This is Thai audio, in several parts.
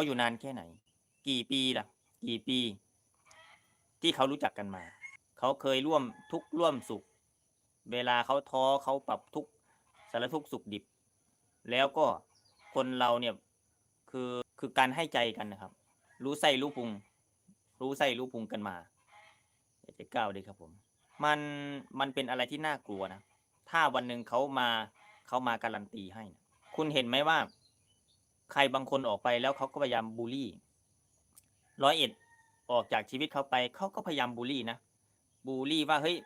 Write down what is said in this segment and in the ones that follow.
เขาอยู่นานแค่ไหน กี่ปีล่ะ กี่ปี ที่เขารู้จักกันมา เขาเคยร่วมทุกข์ร่วมสุข เวลาเขาท้อเขาปรับทุกข์สารทุกข์สุขดิบ แล้วก็คนเราเนี่ยคือคือการให้ใจกันนะครับ รู้ไส้รู้พุง รู้ไส้รู้พุงกันมาอยากจะก้าวดีครับผม มันมันเป็นอะไรที่น่ากลัวนะ ถ้าวันหนึ่งเขามาเขามาการันตีให้นะคุณเห็นไหมว่า ใครบางคนออกไปแล้วเขาก็พยายามบูลลี่ ร้อยเอ็ดออกจากชีวิตเขาไปเขาก็พยายามบูลลี่นะบูลลี่ว่าเฮ้ย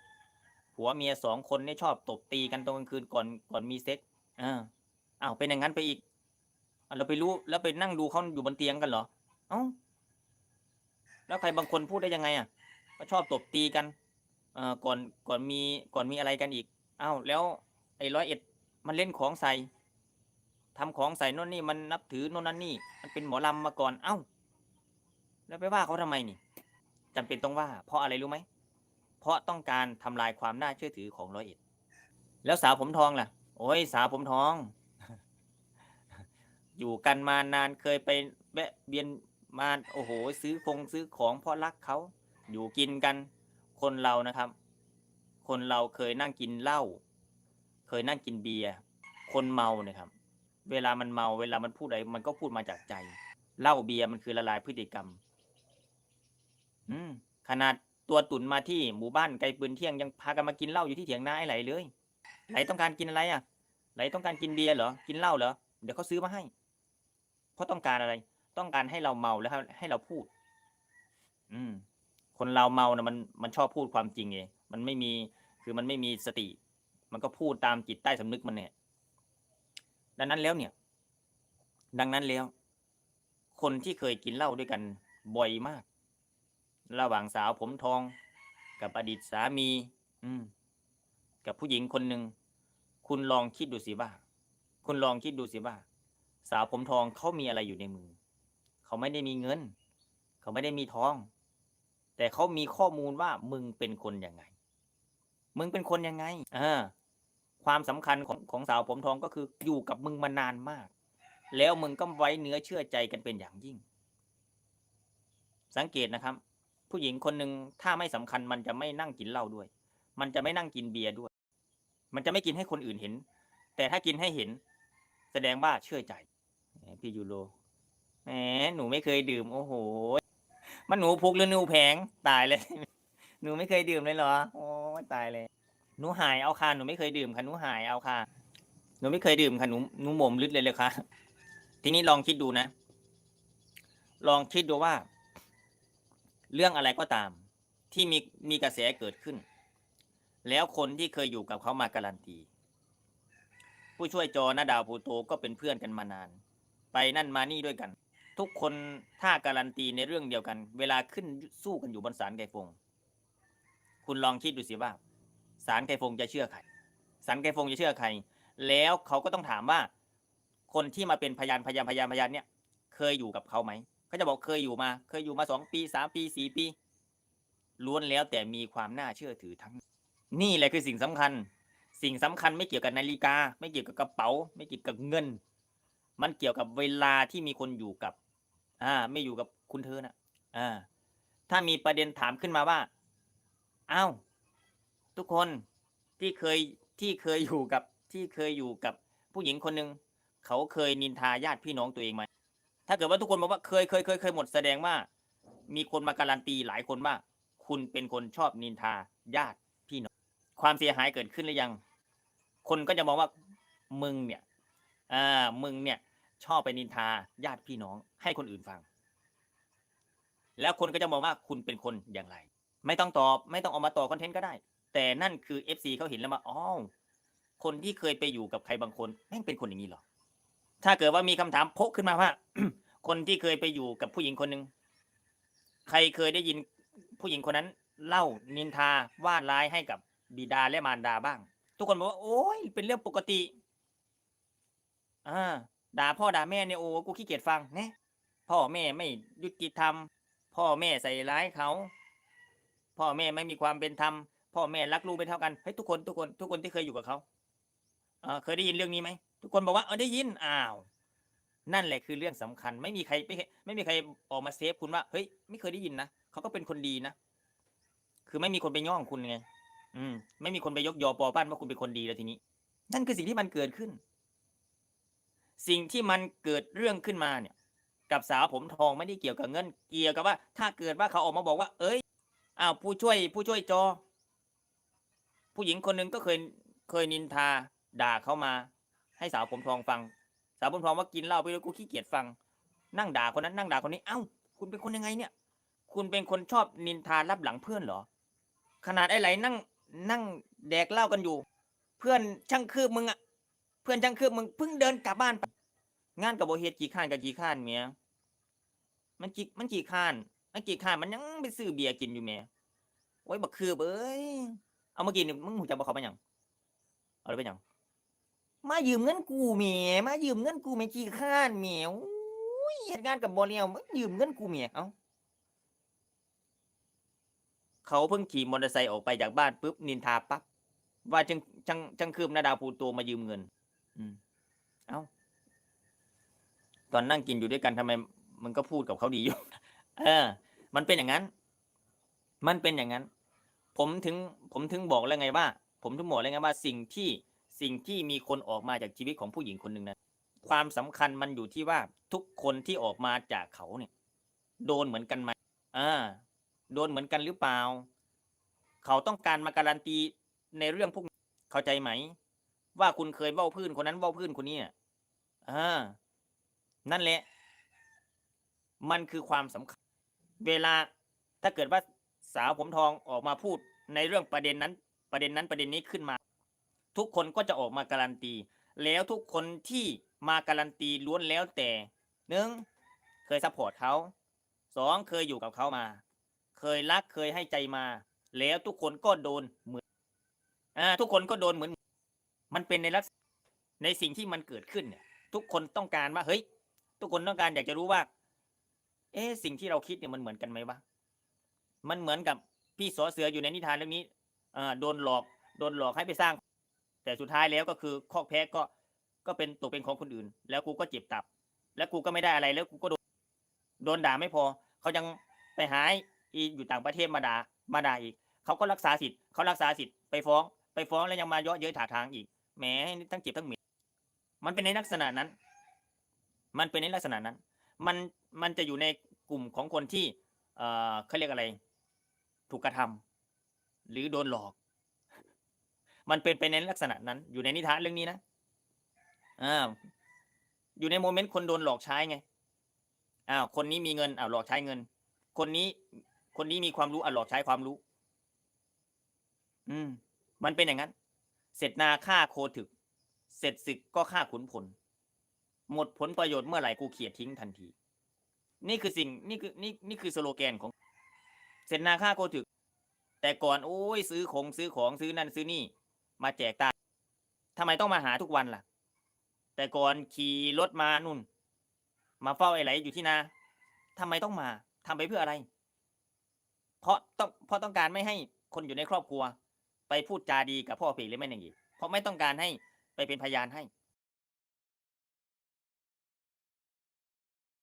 ผัวเมียสองคนเนี่ยชอบตบตีกันตอนกลางคืนก่อนก่อนมีเซ็กอ่าอ้าวเป็นอย่างนั้นไปอีกเราไปรู้แล้วไปนั่งดูเขาอยู่บนเตียงกันเหรอ เอ้าแล้วใครบางคนพูดได้ยังไงอะชอบตบตีกันเอ่อก่อนก่อนมีก่อนมีอะไรกันอีกอ้าวแล้วไอ้ร้อยเอ็ดมันเล่นของใส่ ทำของใส่โน่นนี่มันนับถือโน่นนั่นนี่ มันเป็นหมอลำมาก่อน เอ้า แล้วไปว่าเขาทำไมนี่จำเป็นต้องว่า เพราะอะไรรู้ไหม เพราะต้องการทำลายความน่าเชื่อถือของร้อยเอ็ด แล้วสาวผมทองล่ะ โอ้ยสาวผมทอง อยู่กันมานานเคยไปแวะเวียนมาโอ้โห ซื้อคงซื้อของเพราะรักเขา อยู่กินกันคนเรานะครับ คนเราเคยนั่งกินเหล้า เคยนั่งกินเบียร์ คนเมาเนี่ยครับ เวลามันเมาเวลามันพูดอะไรมันก็พูดมาจากใจเหล้าเบียร์มันคือละลายพฤติกรรม อืม ขนาดตัวตุนมาที่หมู่บ้านไกลปืนเที่ยงยังพากันมากินเหล้าอยู่ที่เถียงนาไอ้ไหลเลย ไหลต้องการกินอะไรอะ ไหลต้องการกินเบียร์เหรอ กินเหล้าเหรอ เดี๋ยวเขาซื้อมาให้ เพราะต้องการอะไร ต้องการให้เราเมาแล้วให้ให้เราพูด อืม คนเราเมานะมันมันชอบพูดความจริงเองมันไม่มี คือมันไม่มีสติ มันก็พูดตามจิตใต้สำนึกมันเนี่ย ดังนั้นแล้วเนี่ย ดังนั้นแล้ว คนที่เคยกินเหล้าด้วยกันบ่อยมาก ระหว่างสาวผมทอง กับอดีตสามี อืม กับผู้หญิงคนหนึ่งคุณลองคิดดูสิว่าคุณลองคิดดูสิว่า สาวผมทองเขามีอะไรอยู่ในมือ เขาไม่ได้มีเงิน เขาไม่ได้มีทอง แต่เขามีข้อมูลว่ามึงเป็นคนยังไง มึงเป็นคนยังไง เออ ความสำคัญของของสาวผมทองก็คืออยู่กับมึงมานานมาก แล้วมึงก็ไว้เนื้อเชื่อใจกันเป็นอย่างยิ่ง สังเกตนะครับ ผู้หญิงคนหนึ่งถ้าไม่สำคัญมันจะไม่นั่งกินเหล้าด้วย มันจะไม่นั่งกินเบียร์ด้วย มันจะไม่กินให้คนอื่นเห็น แต่ถ้ากินให้เห็น แสดงว่าเชื่อใจพี่ยูโรแหมหนูไม่เคยดื่ม โอ้โห มันหนูพุกหรือหนูแผงตายเลย หนูไม่เคยดื่มเลยเหรอ โอ้ตายเลย หนูหายเอาค่ะหนูไม่เคยดื่มค่ะหนูหายเอาค่ะหนูไม่เคยดื่มค่ะหนูหนูหม่มลึดเลยเลยค่ะ ทีนี้ลองคิดดูนะ ลองคิดดูว่า เรื่องอะไรก็ตาม ที่มีมีกระแสเกิดขึ้น แล้วคนที่เคยอยู่กับเขามาการันตี ผู้ช่วยจอนาดาวภูโตก็เป็นเพื่อนกันมานาน ไปนั่นมานี่ด้วยกัน ทุกคนถ้าการันตีในเรื่องเดียวกัน เวลาขึ้นสู้กันอยู่บนศาลไกรฟงคุณลองคิดดูสิว่า ศาลไกฟงจะเชื่อใครศาลไกฟงจะเชื่อใคร แล้วเขาก็ต้องถามว่า คนที่มาเป็นพยานพยานพยานพยานเนี่ย เคยอยู่กับเขาไหมเขาจะบอกเคยอยู่มา เคยอยู่มาสองปีสามปีสี่ปี ล้วนแล้วแต่มีความน่าเชื่อถือทั้ง นี่แหละคือสิ่งสำคัญ สิ่งสำคัญไม่เกี่ยวกับนาฬิกา ไม่เกี่ยวกับกระเป๋า ไม่เกี่ยวกับเงิน มันเกี่ยวกับเวลาที่มีคนอยู่กับ อ่า ไม่อยู่กับคุณเธอนะอ่า ถ้ามีประเด็นถามขึ้นมาว่า อ้าว ทุกคนที่เคยที่เคยอยู่กับที่เคยอยู่กับผู้หญิงคนหนึ่งเขาเคยนินทาญาติพี่น้องตัวเองไหมถ้าเกิดว่าทุกคนบอกว่าเคยเคยเคยเคยหมดแสดงว่า มีคนมาการันตีหลายคนว่าคุณเป็นคนชอบนินทาญาติพี่น้อง ความเสียหายเกิดขึ้นหรือยัง คนก็จะมองว่ามึงเนี่ยอ่ามึงเนี่ย ชอบไปนินทาญาติพี่น้อง ให้คนอื่นฟัง แล้วคนก็จะมองว่าคุณเป็นคนอย่างไร ไม่ต้องตอบ ไม่ต้องออกมาต่อคอนเทนต์ก็ได้ แต่นั่นคือ FC เขาเห็นแล้วมาอ๋อคนที่เคยไปอยู่กับใครบางคนแม่งเป็นคนอย่างนี้เหรอ ถ้าเกิดว่ามีคำถามโพกขึ้นมาว่า คนที่เคยไปอยู่กับผู้หญิงคนหนึ่งใครเคยได้ยินผู้หญิงคนนั้น เล่านินทาว่าร้ายให้กับบิดาและมารดาบ้าง ทุกคนบอกว่าโอ้ยเป็นเรื่องปกติ อ่า ด่าพ่อด่าแม่เนี่ยโอ้กูขี้เกียจฟังเนี่ยพ่อแม่ไม่ยุติธรรม พ่อแม่ใส่ร้ายเขา พ่อแม่ไม่มีความเป็นธรรม พ่อแม่รักลูกเป็นเท่ากันเฮ้ยทุกคนทุกคนทุกคนที่เคยอยู่กับเขาเออเคยได้ยินเรื่องนี้ไหมทุกคนบอกว่าเออได้ยินอ้าว นั่นแหละคือเรื่องสำคัญ ไม่มีใครไม่ไม่มีใครออกมาเซฟคุณว่าเฮ้ยไม่เคยได้ยินนะเขาก็เป็นคนดีนะคือไม่มีคนไปย่องคุณไงอืม ไม่มีคนไปยกยอปอปั้นว่าคุณเป็นคนดีแล้วทีนี้ นั่นคือสิ่งที่มันเกิดขึ้น สิ่งที่มันเกิดเรื่องขึ้นมาเนี่ย กับสาวผมทองไม่ได้เกี่ยวกับเงิน เกี่ยวกับว่า ถ้าเกิดว่าเขาออกมาบอกว่า เอ้ยอ้าวผู้ช่วย ผู้ช่วยจอ ผู้หญิงคนหนึ่งก็เคยเคยนินทาด่าเขามา ให้สาวผมทองฟัง สาวผมทองว่ากินเหล้าไปแล้วกูขี้เกียจฟัง นั่งด่าคนนั้นนั่งด่าคนนี้เอ้า คุณเป็นคนยังไงเนี่ย คุณเป็นคนชอบนินทารับหลังเพื่อนเหรอ ขนาดไอ้ไหลนั่งนั่งแดกเหล้ากันอยู่ เพื่อนช่างคืบมึงอะเพื่อนช่างคืบมึงเพิ่งเดินกลับบ้านไปงานกับโบเฮดกี่ข้านกับกี่ข้านเมียมันกี่มันกี่ข้าน มันกี่ข้านมันยังไปซื้อเบียร์กินอยู่เมียโอ้บักคือเอ้ย เอาเมากินนี่มึงหูจักบอกเขาไปหยังเอาไปหยังมายืมเงินกูเมียมายืมเงินกูเมียกี่ข้านเมียอุ้ยเหตุงานกับบอลเลียวมายืมเงินกูเมียเอ้าเขาเพิ่งขี่มอเตอร์ไซค์ออกไปจากบ้านปุ๊บนินทาปั๊บว่าจังจังจังคืมนาดาวภูโตมายืมเงิน อืมเอ้าตอนนั่งกินอยู่ด้วยกันทำไมมันก็พูดกับเขาดีอยู่ เออ มันเป็นอย่างนั้น มันเป็นอย่างนั้น ผมถึงผมถึงบอกแล้วไงว่า ผมถึงบอกแล้วไงว่าสิ่งที่สิ่งที่มีคนออกมาจากชีวิตของผู้หญิงคนหนึ่งนะความสำคัญมันอยู่ที่ว่าทุกคนที่ออกมาจากเขาเนี่ย โดนเหมือนกันไหมอ่าโดนเหมือนกันหรือเปล่า เขาต้องการมาการันตีในเรื่องพวกเข้าใจไหม ว่าคุณเคยเว้าพื้นคนนั้นเว้าพื้นคนนี้อะอ่านั่นแหละ มันคือความสำคัญ เวลาถ้าเกิดว่า สาวผมทองออกมาพูดในเรื่องประเด็นนั้น ประเด็นนั้นประเด็นนี้ขึ้นมา ทุกคนก็จะออกมาการันตี แล้วทุกคนที่มาการันตีล้วนแล้วแต่หนึ่งเคยซัพพอร์ตเขาสองเคยอยู่กับเขามา เคยรักเคยให้ใจมา แล้วทุกคนก็โดนเหมือนอ่าทุกคนก็โดนเหมือน มันเป็นในลักษณะในสิ่งที่มันเกิดขึ้นเนี่ย ทุกคนต้องการว่าเฮ้ย ทุกคนต้องการอยากจะรู้ว่า เอ๊ะสิ่งที่เราคิดเนี่ยมันเหมือนกันไหมวะ มันเหมือนกับพี่สอเสืออยู่ในนิทานเรื่องนี้อ่าโดนหลอกโดนหลอกให้ไปสร้าง แต่สุดท้ายแล้วก็คือคอกแพ้ก็ก็เป็นตกเป็นของคนอื่น แล้วกูก็เจ็บตับ แล้วกูก็ไม่ได้อะไรแล้วกูก็โดนโดนด่าไม่พอ เขายังไปหาอีอยู่ต่างประเทศมาด่ามาด่าอีก เขาก็รักษาสิทธิ์เขารักษาสิทธิ์ไปฟ้อง ไปฟ้องแล้วยังมาเยาะเย้ยถาทางอีกแหมทั้งเจ็บทั้งเหม็นมันเป็นในลักษณะนั้น มันเป็นในลักษณะนั้น มันมันจะอยู่ในกลุ่มของคนที่ เอ่อเขาเรียกอะไร ถูกกระทำหรือโดนหลอก มันเป็นไปในลักษณะนั้น อยู่ในนิทานเรื่องนี้นะอ่าอยู่ในโมเมนต์คนโดนหลอกใช้ไงอ้าวคนนี้มีเงินอ้าวหลอกใช้เงิน คนนี้ คนนี้มีความรู้อะหลอกใช้ความรู้ อืม มันเป็นอย่างนั้น เสร็จนาฆ่าโคถึก เสร็จศึกก็ฆ่าขุนพลหมดผลประโยชน์เมื่อไหร่กูเขียดทิ้งทันที นี่คือสิ่งนี่คือนี่นี่คือสโลแกนของ เสร็จนาฆ่าโคถึก แต่ก่อนโอ้ยซื้อของซื้อของซื้อนั่นซื้อนี่ มาแจกตาทำไมต้องมาหาทุกวันล่ะ แต่ก่อนขี่รถมานุ่น มาเฝ้าไอ้ไหลอยู่ที่นาทำไมต้องมาทำไปเพื่ออะไร เพราะต้องเพราะต้องการไม่ให้คนอยู่ในครอบครัว ไปพูดจาดีกับพ่อเพลหรือแม่นางอีกเพราะไม่ต้องการให้ไปเป็นพยานให้